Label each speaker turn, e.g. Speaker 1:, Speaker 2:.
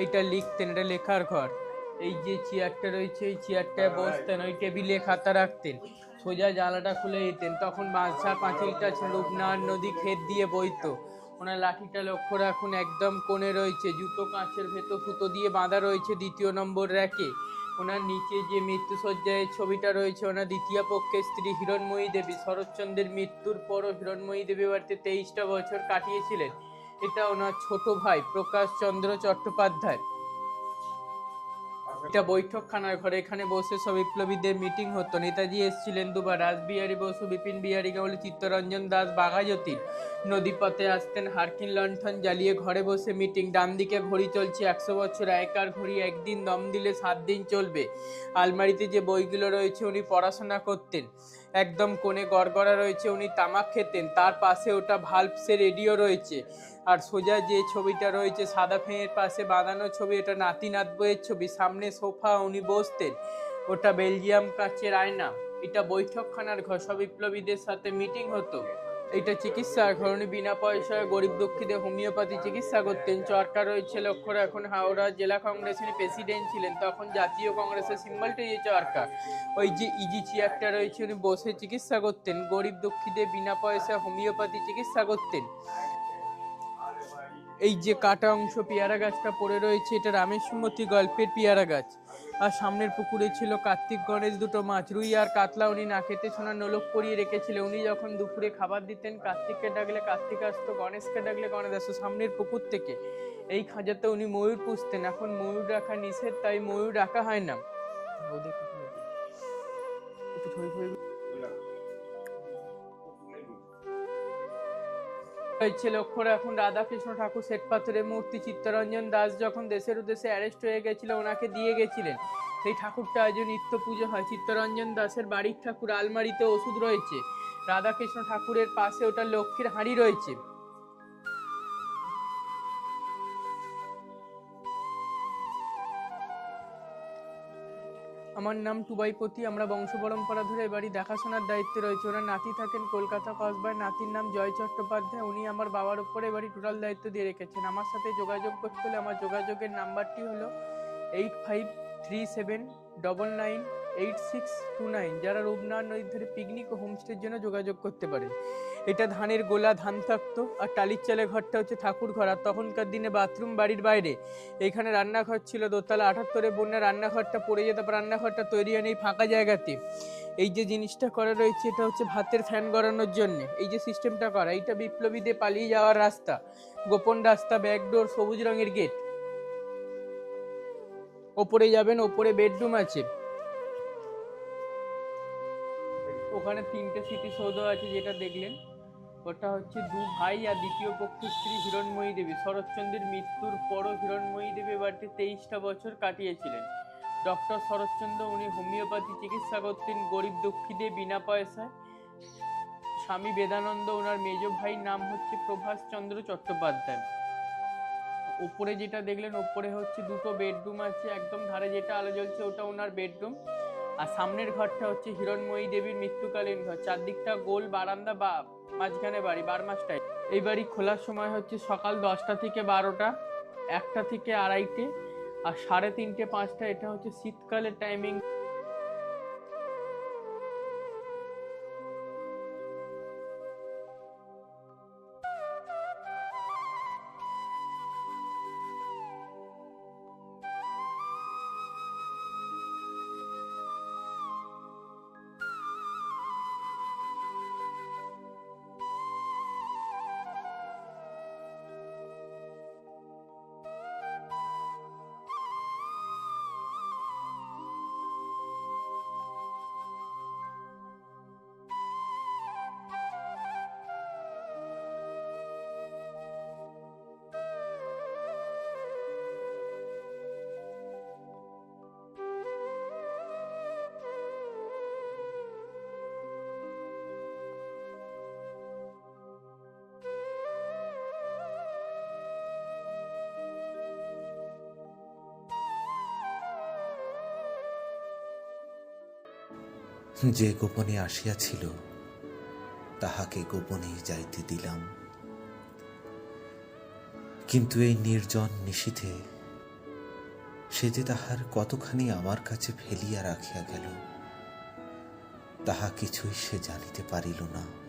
Speaker 1: এইটা লিখতেন এটা লেখার ঘর। এই যে চেয়ারটা রয়েছে এই চেয়ারটায় বসতেন ওই টেবিলে খাতা রাখতেন। সোজা জানলাটা খুলে দিতেন তখন বাঁশঝাড় পাঁচিলটা ছিল রূপনারায়ণ নদী ক্ষেত দিয়ে বইতো। ওনার লাঠিটা লক্ষ্য রাখুন একদম কোণে রয়েছে। জুতো কাঁচের ভেতর সুতো দিয়ে বাঁধা রয়েছে দ্বিতীয় নম্বর র্যাকে। ওনার নিচে যে মৃত্যুসজ্জায় ছবিটা রয়েছে ওনার দ্বিতীয় পক্ষের স্ত্রী হিরণময়ী দেবী। শরৎচন্দ্রের মৃত্যুর পরও হিরণময়ী দেবী বাড়িতে তেইশটা বছর কাটিয়েছিলেন। এটা ওনার ছোট ভাই প্রকাশ চন্দ্র চট্টোপাধ্যায়। এটা বৈঠকখানার ঘরে এখানে বসে সব বিপ্লবীদের মিটিং হতো। নেতাজি এসেছিলেন দুবার, রাসবিহারী বসু, বিপিন বিহারী গাঙ্গুলি চিত্তরঞ্জন দাস, বাঘাযতীন। নদীপথে আসতেন হারকিন লণ্ঠন জ্বালিয়ে ঘরে বসে মিটিং। ডান দিকে ঘড়ি চলছে একশো বছর আগেকার ঘড়ি একদিন দম দিলে সাত দিন চলবে। আলমারিতে যে বইগুলো রয়েছে উনি পড়াশোনা করতেন। একদম কোণে গড়গড়া রয়েছে, উনি তামাক খেতেন। তার পাশে ওটা ভাল্পসের রেডিও রয়েছে। আর সোজা যে ছবিটা রয়েছে, সাদা ফেঁয়ের পাশে বাঁধানো ছবি, এটা নাতি নাত বইয়ের ছবি। সামনে সোফা, উনি বসতেন। ওটা বেলজিয়াম কাচের আয়না। এটা বৈঠকখানার ঘর সব বিপ্লবীদের সাথে মিটিং হতো। এটা চিকিৎসা ঘর উনি বিনা পয়সায় গরিব দুঃখীদের হোমিওপ্যাথি চিকিৎসা করতেন। চরকার রয়েছে লক্ষ্য এখন হাওড়া জেলা কংগ্রেসের প্রেসিডেন্ট ছিলেন, তখন জাতীয় কংগ্রেসের সিম্বলটি এই চরকা ওই যে ইজি চেয়ারটা রয়েছে, উনি বসে চিকিৎসা করতেন। গরিব দুঃখীদের বিনা পয়সায় হোমিওপ্যাথি চিকিৎসা করতেন। এই যে কাটা অংশ পেয়ারা গাছটা পড়ে রয়েছে, এটা রামের সুমতি গল্পের পেয়ারা গাছ। আর সামনের পুকুরে ছিল কার্তিক গণেশ দুটো মাছ। রুই আর কাতলা উনি না খেতে সোনার নোলক করিয়ে রেখেছিলেন। উনি যখন দুপুরে খাবার দিতেন, কার্তিককে ডাকলে কার্তিক আসতো, গণেশকে ডাকলে গণেশ আসতো সামনের পুকুর থেকে। এই খাঁচাতে উনি ময়ূর পুষতেন। এখন ময়ূর রাখা নিষেধ, তাই ময়ূর রাখা হয় না। হয়েছে লক্ষ্য রাখুন রাধাকৃষ্ণ ঠাকুর শ্বেতপাথরের মূর্তি চিত্তরঞ্জন দাস যখন দেশের উদ্দেশ্যে অ্যারেস্ট হয়ে গেছিল, ওনাকে দিয়ে গেছিলেন। সেই ঠাকুরটা আজ নিত্য পুজো হয়। চিত্তরঞ্জন দাসের বাড়ির ঠাকুর আলমারিতে ওষুধ রয়েছে। রাধাকৃষ্ণ ঠাকুরের পাশে ওটা লক্ষ্মীর হাঁড়ি রয়েছে। আমার নাম টুবাইপতি আমরা বংশ পরম্পরা ধরে বাড়ি দেখাশোনার দায়িত্বে রয়েছে। ওনার নাতি থাকেন কলকাতা কসবায় নাতির নাম জয় চট্টোপাধ্যায়। উনি আমার বাবার উপরে এ বাড়ি টোটাল দায়িত্ব দিয়ে রেখেছেন। আমার সাথে যোগাযোগ করতে হলে আমার যোগাযোগের নাম্বারটি হলো eight five three seven double nine eight six two nine, যারা রূপনারায়ণ নদীর ধারে পিকনিক ও হোমস্টের জন্য যোগাযোগ করতে পারেন। এটা ধানের গোলা, ধান থাকতো, আর টালির চালের ঘরটা হচ্ছে ঠাকুর ঘর। আর তখনকার দিনে বাথরুম বাড়ির বাইরে। এখানে রান্নাঘর ছিল, দোতলা আঠাত্তরে বন্যা, রান্নাঘরটা পড়ে যেত রান্নাঘরটা তৈরি হয়নি ফাঁকা জায়গাতে। এই যে জিনিসটা করা রয়েছে, এটা হচ্ছে ভাতের ফ্যান গড়ানোর জন্য। এই যে সিস্টেমটা করা, এইটা বিপ্লবীদের পালিয়ে যাওয়ার রাস্তা। গোপন রাস্তা ব্যাকডোর সবুজ রঙের গেট ওপরে যাবেন, ওপরে বেডরুম আছে। ওখানে তিনটে স্মৃতিসৌধ আছে, যেটা দেখলেন। ওটা হচ্ছে দু ভাই আর দ্বিতীয় পক্ষ স্ত্রী হিরণময়ী দেবী। শরৎচন্দ্রের মৃত্যুর পরও হিরণময়ী দেবী বাড়িতে তেইশটা বছর কাটিয়েছিলেন। ডক্টর শরৎচন্দ্র উনি হোমিওপ্যাথি চিকিৎসা করতেন গরিব দুঃখীদের বিনা পয়সায়। স্বামী বেদানন্দ ওনার মেজ ভাইয়ের নাম হচ্ছে প্রভাস চন্দ্র চট্টোপাধ্যায়। উপরে যেটা দেখলেন, উপরে হচ্ছে দুটো বেডরুম আছে, একদম ধারে যেটা আলো জ্বলছে ওটা ওনার বেডরুম। আর সামনের ঘরটা হচ্ছে হিরণময়ী দেবীর মৃত্যুকালীন ঘর। চারদিকটা গোল বারান্দা বা মাঝখানে বাড়ি, বার মাসটাই। এই বাড়ি খোলার সময় হচ্ছে সকাল দশটা থেকে বারোটা, একটা থেকে আড়াইটে আর সাড়ে তিনটে, পাঁচটা, এটা হচ্ছে শীতকালের টাইমিং
Speaker 2: যে গোপনে আসিয়াছিল, তাহাকে গোপনেই যাইতে দিলাম। কিন্তু এই নির্জন নিশীথে সে যে তাহার কতখানি আমার কাছে ফেলিয়া রাখিয়া গেল, তাহা কিছুই সে জানিতে পারিল না।